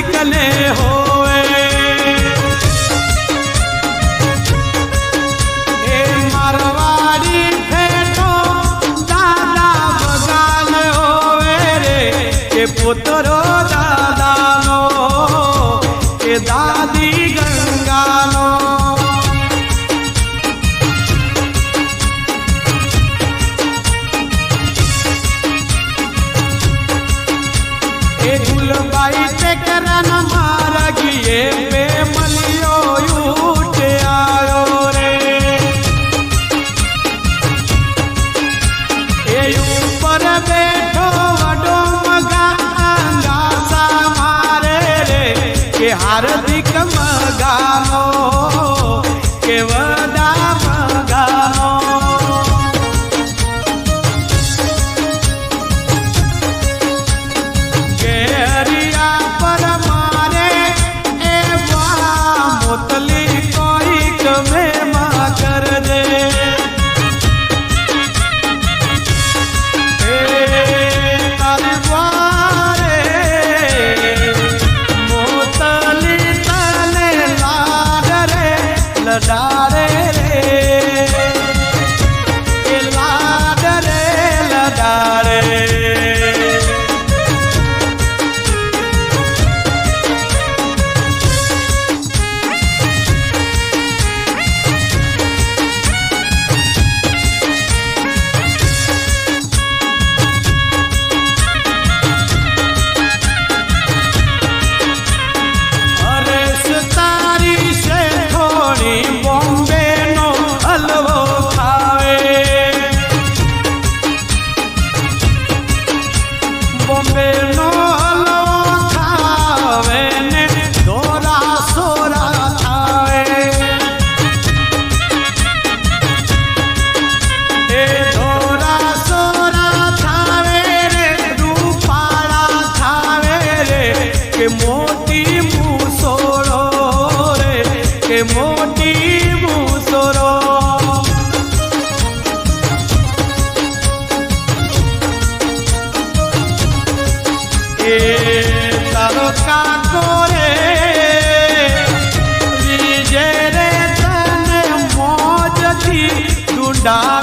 निकले हो मारवाड़ी दादा बगाल रे। के दादी गंगा लो गुलबाई पे તારો કાકો રે વિજય રે તને મોજથી ડુંડાવે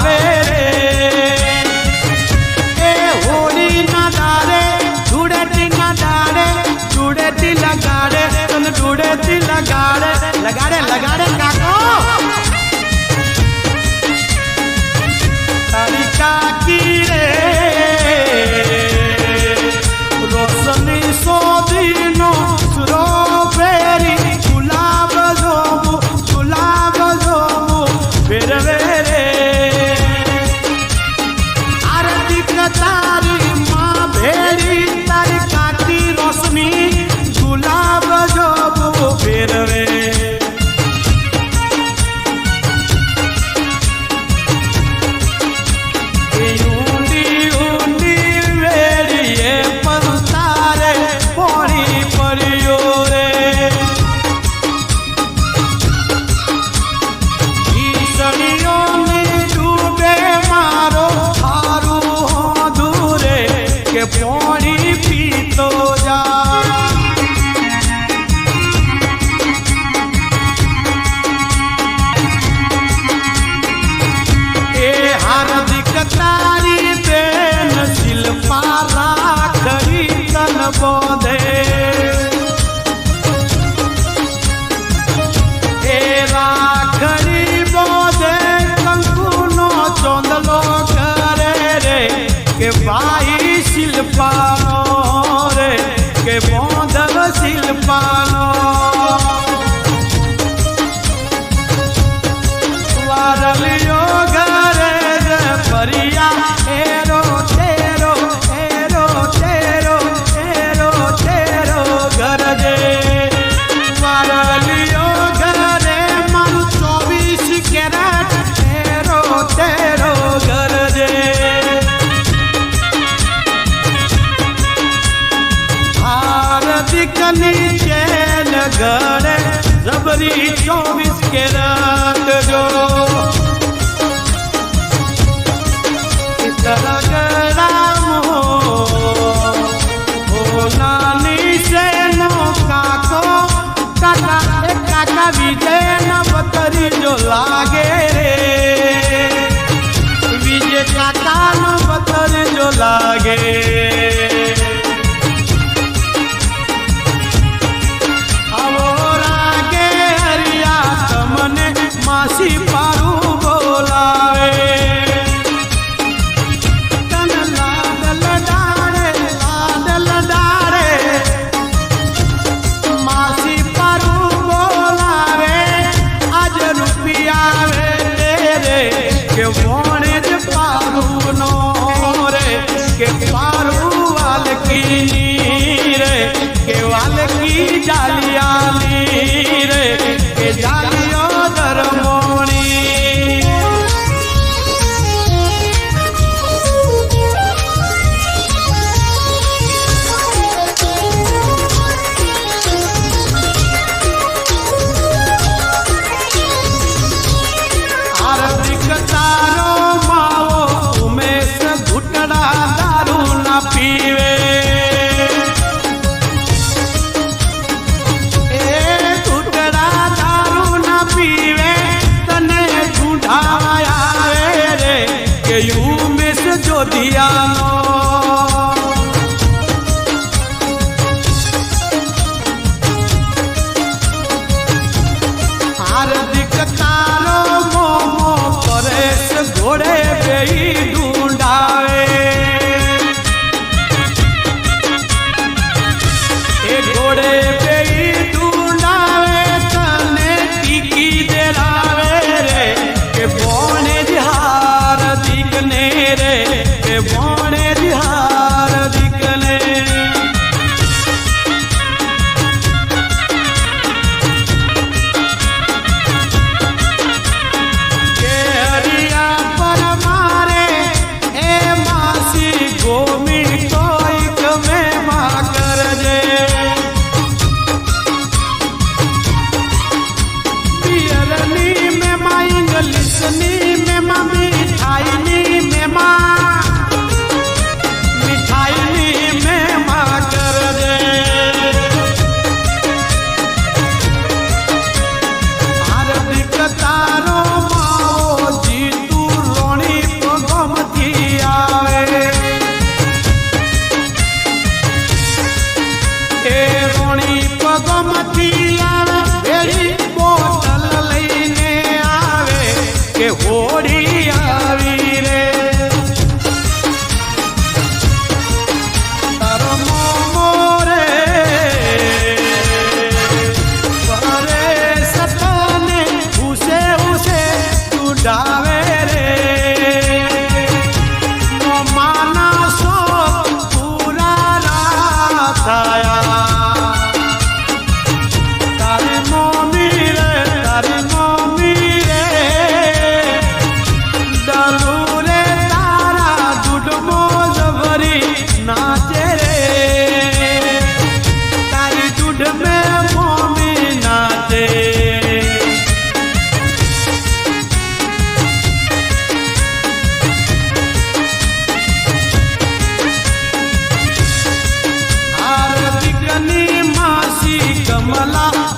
upon jovens querem now. que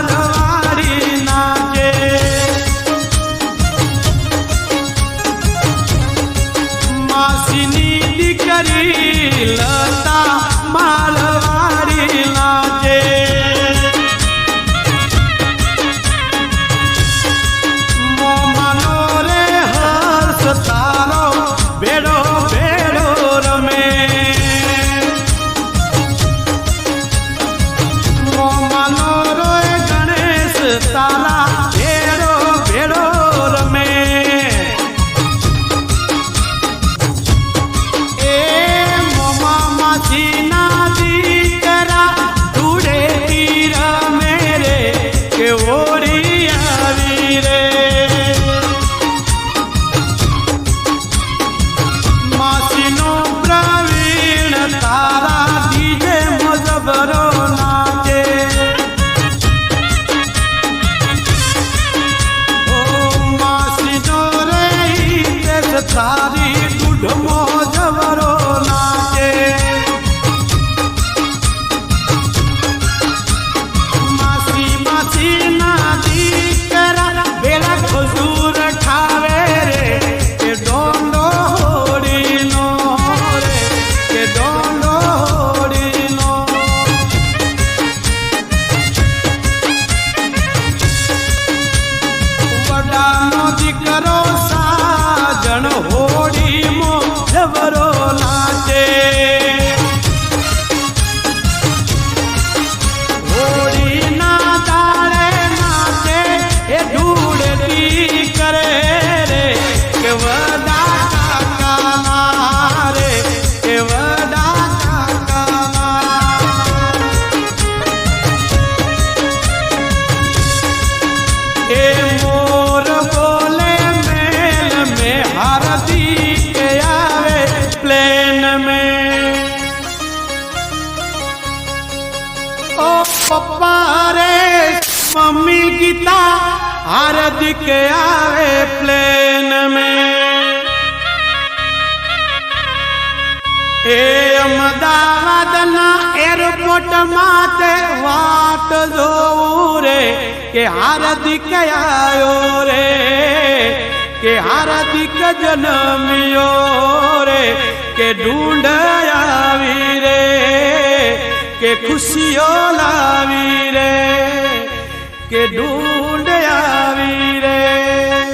ভালো ગીતા હાર્દિક આવે પ્લેન મે. એ અમદાવાદના એરપોર્ટ માતે વાટ જોઉં રે કે હાર્દિક આવ્યો રે, કે હાર્દિક જન્મ્યો રે, કે ઢૂંઢ આવી રે, કે ખુશીઓ લાવી રે. के ढूंढ आवी रे।